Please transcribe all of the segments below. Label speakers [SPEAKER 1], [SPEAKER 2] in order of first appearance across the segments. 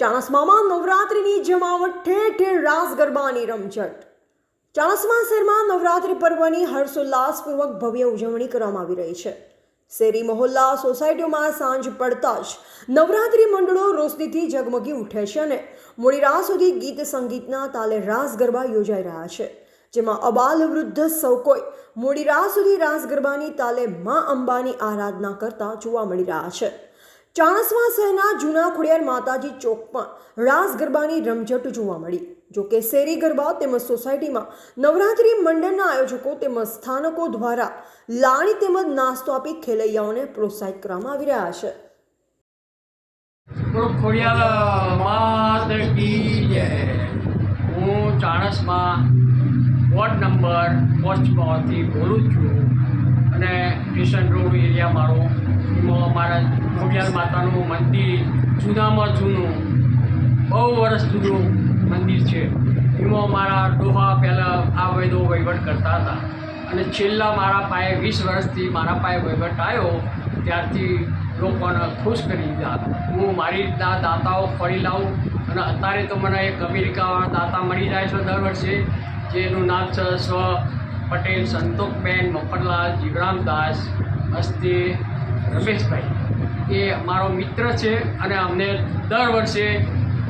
[SPEAKER 1] ચાણસ્મામાં નવરાત્રિની જમાવટ ઠેર ઠેર રાસ ગરબાની રમઝટ. ચાણસમા શહેરમાં નવરાત્રિ પર્વની હર્ષોલ્લાસપૂર્વક ભવ્ય ઉજવણી કરવામાં આવી રહી છે. શેરી મહોલ્લા સોસાયટીઓમાં સાંજ પડતા જ નવરાત્રિ મંડળો રોશનીથી ઝગમગી ઉઠે છે અને મોડી રાત સુધી ગીત સંગીતના તાલે રાસ ગરબા યોજાઈ રહ્યા છે. જેમાં અબાલ વૃદ્ધ સૌ કોઈ મોડી રાત સુધી રાસ ગરબાની તાલે મા અંબાની આરાધના કરતા જોવા મળી રહ્યા છે. ચાણસ્મા શહેરના જૂના ખોડિયાર માતાજી ચોકમાં રાસ ગરબાની રમઝટ જોવા મળી. જો કે શેરી ગરબા તેમજ સોસાયટીમાં નવરાત્રિ મંડળના આયોજકો તેમજ સ્થાનકો દ્વારા લાણી તેમજ નાસ્તો આપી ખેલૈયાઓને પ્રોત્સાહિત કરવામાં આવી રહ્યા છે.
[SPEAKER 2] હું ચાણસમાં વોર્ડ નંબર પોસ્ટમાંથી બોલું છું અને સ્ટેશન રોડ એરિયા મારો અમારા ખોડિયાર માતાનું મંદિર જૂનામાં જૂનું, બહુ વર્ષ જૂનું મંદિર છે. એમાં મારા ડોહા પહેલાં આ વેદો વહીવટ કરતા હતા. અને છેલ્લા મારા પાસે વીસ વર્ષથી મારા પાસે વહીવટ આવ્યો, ત્યારથી લોકોને ખુશ કરી દીધા. હું મારી રીતના દાતાઓ ફરી લાવું અને અત્યારે તો મને એક અમેરિકાવાળા દાતા મળી જાય છે દર વર્ષે, જેનું નામ છે સ્વ પટેલ સંતોષબેન મફતલાલ જીવરામદાસ. હસ્તે રમેશભાઈ એ મારો મિત્ર છે અને અમને દર વર્ષે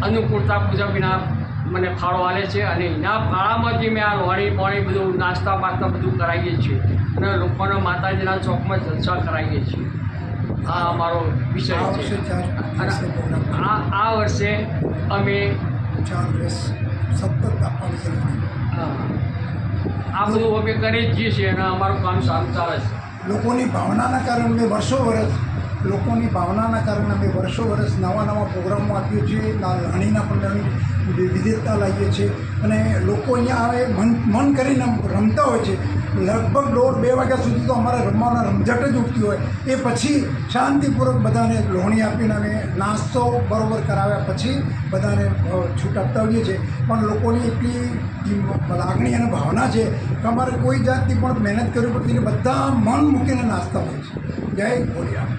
[SPEAKER 2] અનુકૂળતા મુજબ એના મને ફાળો આલે છે અને એના ફાળામાંથી મેં આ લોણી પોણી બધું નાસ્તા બાસ્તા બધું કરાવીએ છીએ અને લોકોને માતાજીના ચોકમાં જલસા કરાવીએ છીએ. આ અમારો વિષય છે. અને આ આ વર્ષે અમે આ બધું અમે કરી જ છીએ અને અમારું કામ સારું ચાલે છે.
[SPEAKER 3] લોકોની ભાવનાના કારણે વર્ષો વર્ષ લોકોની ભાવનાના કારણે અમે વર્ષો વર્ષ નવા નવા પ્રોગ્રામો આપીએ છીએ ના લાણીના પણ વિવિધતા લાવીએ છીએ. અને લોકો અહીંયા આવે, મન મન કરીને રમતા હોય છે. લગભગ દોઢ બે વાગ્યા સુધી તો અમારે રમવાના રમઝટ જ ઉઠતી હોય. એ પછી શાંતિપૂર્વક બધાને લોહણી આપીને અમે નાસ્તો બરોબર કરાવ્યા પછી બધાને છૂટ આપતા હોઈએ છીએ. પણ લોકોની એટલી લાગણી અને ભાવના છે કે અમારે કોઈ જાતની પણ મહેનત કરવી પડતી બધા મન મૂકીને નાસ્તા હોય છે. જય ખોડિયાર